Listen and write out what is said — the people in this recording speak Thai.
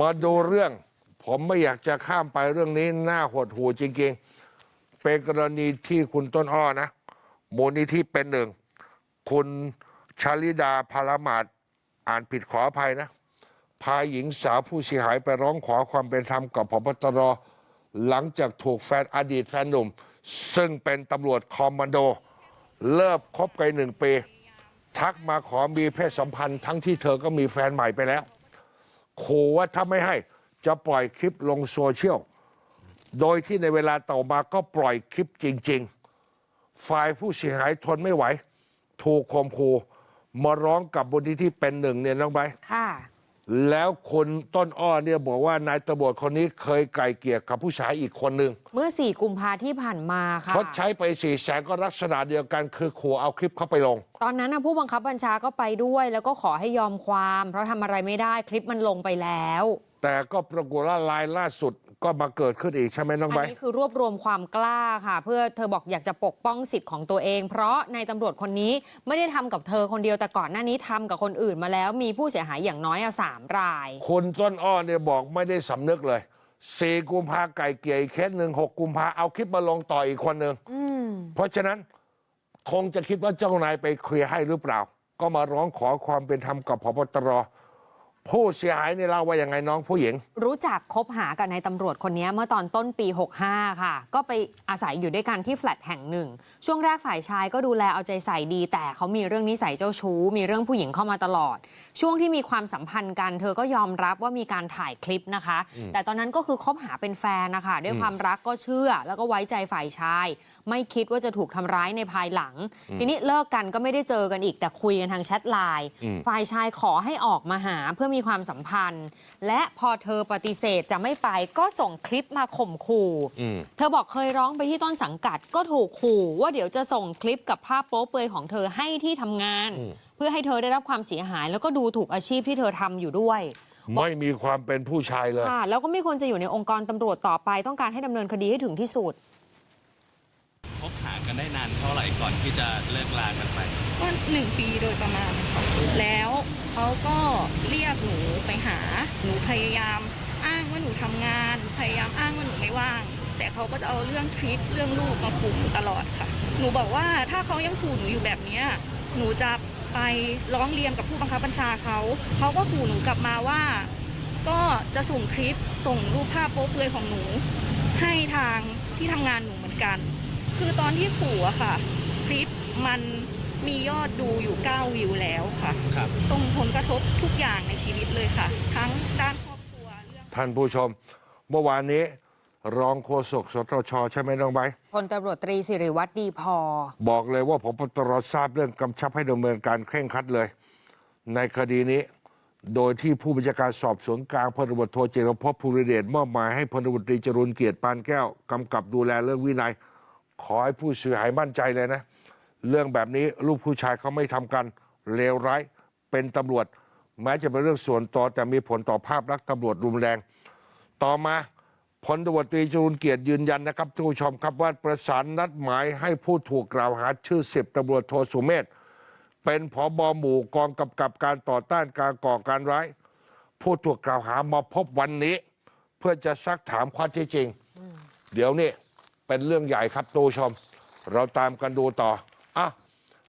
มาดูเรื่อง ผมไม่อยากจะข้ามไปเรื่องนี้หน้าหดหูจริงๆ เป็นกรณีที่คุณต้นอ้อนะมูลนิธิเป็นหนึ่ง คุณชาลิดาพารามาดอ่านผิดขออภัยนะ พาหญิงสาวผู้เสียหายไปร้องขอความเป็นธรรมกับพบตรหลังจากถูกแฟนอดีตแฟนหนุ่ม ซึ่งเป็นตำรวจคอมมานโด เลิกคบกันหนึ่งปี ทักมาขอมีเพศสัมพันธ์ทั้งที่เธอก็มีแฟนใหม่ไปแล้ว ขู่ว่าถ้าไม่ให้จะปล่อยคลิปลงโซเชียล โดยที่ในเวลาต่อมาก็ปล่อยคลิปจริง ๆ ฝ่ายผู้เสียหายทนไม่ไหว ถูกข่มขู่มาร้องกับบุญที่เป็นหนึ่งเนี่ยน้องใบค่ะ แล้วคนต้นอ้อเนี่ยบอกว่านายตำรวจคนนี้เคยไก่เกลี่ยกับผู้ชายอีกคนหนึ่งเมื่อสี่กุมภาที่ผ่านมาค่ะ ชดใช้ไปสี่แสนก็ลักษณะเดียวกันคือขู่เอาคลิปเข้าไปลง ตอนนั้นนะผู้บังคับบัญชาก็ไปด้วย แล้วก็ขอให้ยอมความ เพราะทำอะไรไม่ได้คลิปมันลงไปแล้ว แต่ก็ปรากฏว่าลายล่าสุด ก็มาเกิดขึ้นอีกใช่ไหมน้องอันใบร์ทนี้คือรวบรวมความกล้าค่ะ เพื่อเธอบอกอยากจะปกป้องสิทธิ์ของตัวเอง เพราะในายตำรวจคนนี้ไม่ได้ทำกับเธอคนเดียวแต่ก่อนหน้านี้ทำกับคนอื่นมาแล้ว มีผู้เสียหายอย่างน้อยอะสามรายคนต้นอ้อเนี่ยบอกไม่ได้สำนึกเลยสี่กุมภาไก่เกลี่ยอีกเคสหนึ่งหกกุมภาเอาคลิปมาลงต่ออีกคนหนึ่งอืมเพราะฉะนั้นคงจะคิดว่าเจ้านายไปเคลียร์ให้หรือเปล่า ก็มาร้องขอความเป็นธรรมกับพบตร ผู้เสียหายเนี่ยเล่าว่ายังไงน้องผู้หญิง รู้จักคบหากับนายตำรวจคนนี้เมื่อตอนต้นปี 65 ค่ะ ก็ไปอาศัยอยู่ด้วยกันที่แฟลตแห่งหนึ่ง ช่วงแรกฝ่ายชายก็ดูแลเอาใจใส่ดี แต่เขามีเรื่องนิสัยเจ้าชู้ มีเรื่องผู้หญิงเข้ามาตลอด ช่วงที่มีความสัมพันธ์กัน เธอก็ยอมรับว่ามีการถ่ายคลิปนะคะ แต่ตอนนั้นก็คือคบหาเป็นแฟนนะคะ ด้วยความรักก็เชื่อ แล้วก็ไว้ใจฝ่ายชาย ไม่คิดว่าจะถูกทำร้ายในภายหลัง ทีนี้เลิกกันก็ไม่ได้เจอกันอีกแต่คุยกันทางแชทไลน์อืมฝ่ายชายขอให้ออกมาหาเพื่อมีความสัมพันธ์ และพอเธอปฏิเสธจะไม่ไปก็ส่งคลิปมาข่มขู่อืมเธอบอกเคยร้องไปที่ต้นสังกัดก็ถูกขู่ ว่าเดี๋ยวจะส่งคลิปกับภาพโป๊เปลือยของเธอให้ที่ทำงานอืมเพื่อให้เธอได้รับความเสียหาย แล้วก็ดูถูกอาชีพที่เธอทำอยู่ด้วยไม่มีความเป็นผู้ชายเลยค่ะแล้วก็ไม่ควรจะอยู่ในองค์กรตำรวจต่อไป ต้องการให้ดำเนินคดีให้ถึงที่สุดคบหากันได้นานเท่าไหร่ก่อนที่จะเลิกลากันไปก็หนึ่งปีโดยประมาณค่ะแล้ว เขาก็เรียกหนูไปหา หนูพยายาม อ้างว่าหนูทำงาน พยายามอ้างว่าหนูไม่ว่าง แต่เขาก็จะเอาเรื่องทริปเรื่องลูกมาขู่หนูตลอดค่ะ หนูบอกว่าถ้าเขายังขู่หนูอยู่แบบเนี้ยหนูจะไปร้องเรียนกับผู้บังคับบัญชาเขา เขาก็ขู่หนูกลับมาว่า ก็จะส่งคลิปส่งรูปภาพโป๊เปลือยของหนู ให้ทางที่ทำงานหนูเหมือนกัน คือตอนที่ขู่อะค่ะ คลิปมัน มียอดดูอยู่ 9 วิวแล้วค่ะครับส่งผลกระทบทุกอย่างในชีวิตเลยค่ะ ทั้งด้านครอบครัวเรื่อง ท่านผู้ชม เมื่อวานนี้ รองโฆษกสตชใช่ไหมน้องใบร์ทพลตำรวจตรีสิริวัตรดีพอ บอกเลยว่าผมตรทราบเรื่องกำชับให้ดำเนินการเคร่งครัดเลย ในคดีนี้ โดยที่ผู้บัญชาการสอบสวนกลางพลตำรวจโทเจรพภูริเดชมอบหมายให้พลตำรวจตรีจรุนเกียรติปานแก้วกำกับดูแลเรื่องวินัย ขอให้ผู้เสียหายมั่นใจเลยนะ เรื่องแบบนี้ลูกผู้ชายเขาไม่ทำกันเลวร้ายเป็นตำรวจ แม้จะเป็นเรื่องส่วนตัวแต่มีผลต่อภาพลักษณ์ตำรวจรุนแรง ต่อมาพลตำรวจตรีจรุนเกียรติยืนยันนะครับทุกผู้ชมครับว่าประสานนัดหมายให้ผู้ถูกกล่าวหาชื่อสิบตำรวจโทสุเมธเป็นผบหมู่กองกำกับการต่อต้านการก่อการร้าย ผู้ถูกกล่าวหามาพบวันนี้ เพื่อจะซักถามข้อเท็จจริง เดี๋ยวนี้เป็นเรื่องใหญ่ครับทุกผู้ชม เราตามกันดูต่อ อะ